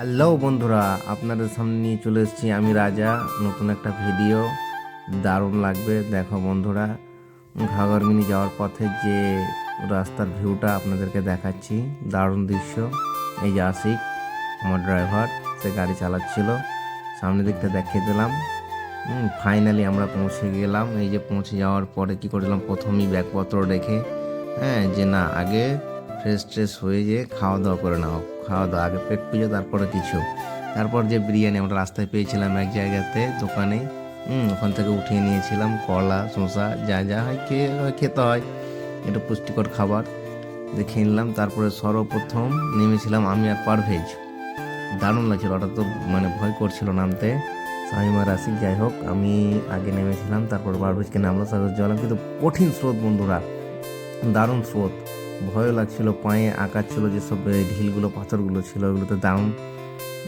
Hello বন্ধুরা, আপনাদের সামনে নিয়ে চলে এসেছি আমি রাজা। নতুন একটা ভিডিও। দারুণ লাগবে। দেখো বন্ধুরা ঘাগরমিনি যাওয়ার পথে যে রাস্তার ভিউটা আপনাদেরকে দেখাচ্ছি, দারুণ দৃশ্য। এই যে আশিক, আমার ড্রাইভার সে গাড়ি চালাচ্ছিল। সামনের দিকটা দেখিয়ে দিলাম। ফাইনালি আমরা পৌঁছে গেলাম। এই যে পৌঁছে যাওয়ার পরে কি করলাম প্রথমেই ব্যাগপত্র রেখে হ্যাঁ যে না, আগে ফ্রেশ ট্রেশ হয়ে যে খাওয়া দাওয়া করে নাও। খাওয়া দাওয়া আগে পেট পুজো, তারপরে কিছু। তারপর যে বিরিয়ানি আমরা রাস্তায় পেয়েছিলাম এক জায়গাতে, দোকানে ওখান থেকে উঠিয়ে নিয়েছিলাম, কলা, শসা, যা যা হয় খেতে হয়। এটা পুষ্টিকর খাবার। দেখে নিলাম, তারপরে সর্বপ্রথম নেমেছিলাম আমি আর পারভেজ। দারুণ লাগছিল, ওটা তো মানে ভয় করছিল নামতে। শামিমা রাশি যাই হোক, আমি আগে নেমেছিলাম, তারপর পারভেজকে নামলো তারপর জলাম। কিন্তু কঠিন স্রোত, বন্ধুরা, দারুণ স্রোত। ভয় লাগছিল, পায়ে আঁকা ছিল, যেসব ঢিলগুলো, পাথরগুলো ছিল ওগুলোতে দারুণ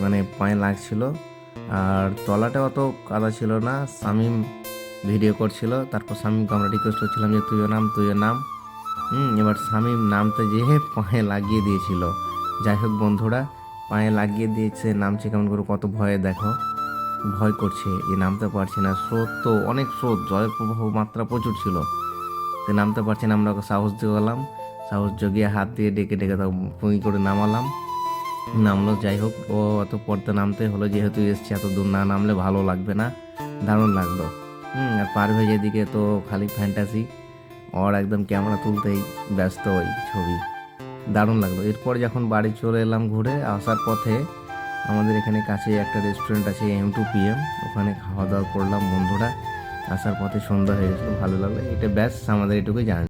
মানে পায়ে লাগছিল। আর তলাটা অত কাদা ছিল না, শামিম ভিডিও করছিল, তারপর শামিমকে আমরা রিকোয়েস্ট করছিলাম যে, তুইও নাম তুইও নাম। হুম, এবার শামিম নামতে যেয়ে পায়ে লাগিয়ে দিয়েছিল। যাই হোক বন্ধুরা, পায়ে লাগিয়ে দিয়েছে, নামছে কেমন করে, কত ভয়ে দেখো। ভয় করছে এ নামতে পারছে না, স্রোত তো অনেক স্রোত, জলের প্রবাহ মাত্রা প্রচুর ছিল। সে নামতে পারছে না, আমরা ওকে সাহস দিয়ে গেলাম। সাহস জগিয়ে হাত দিয়ে ডেকে ডেকে তাও পুঁই করে নামালাম। নামলো যাই হোক, ও অত পড়তে নামতে হলো, যেহেতু এসছে, এত দূর না নামলে ভালো লাগবে না। দারুণ লাগল। হুম, আর পারভেজ এদিকে তো খালি ফ্যান্টাসি ওর একদম ক্যামেরা তুলতেই ব্যস্ত ওই ছবি। দারুণ লাগল। এরপর যখন বাড়ি চলে এলাম ঘুরে, আসার পথে আমাদের এখানে কাছে একটা রেস্টুরেন্ট আছে এম টু পি এম ওখানে খাওয়া দাওয়া করলাম বন্ধুরা। আসার পথে সন্ধ্যা হয়ে গেছিল, ভালো লাগল। এটা ব্যাস, আমাদের এটুকুই জানি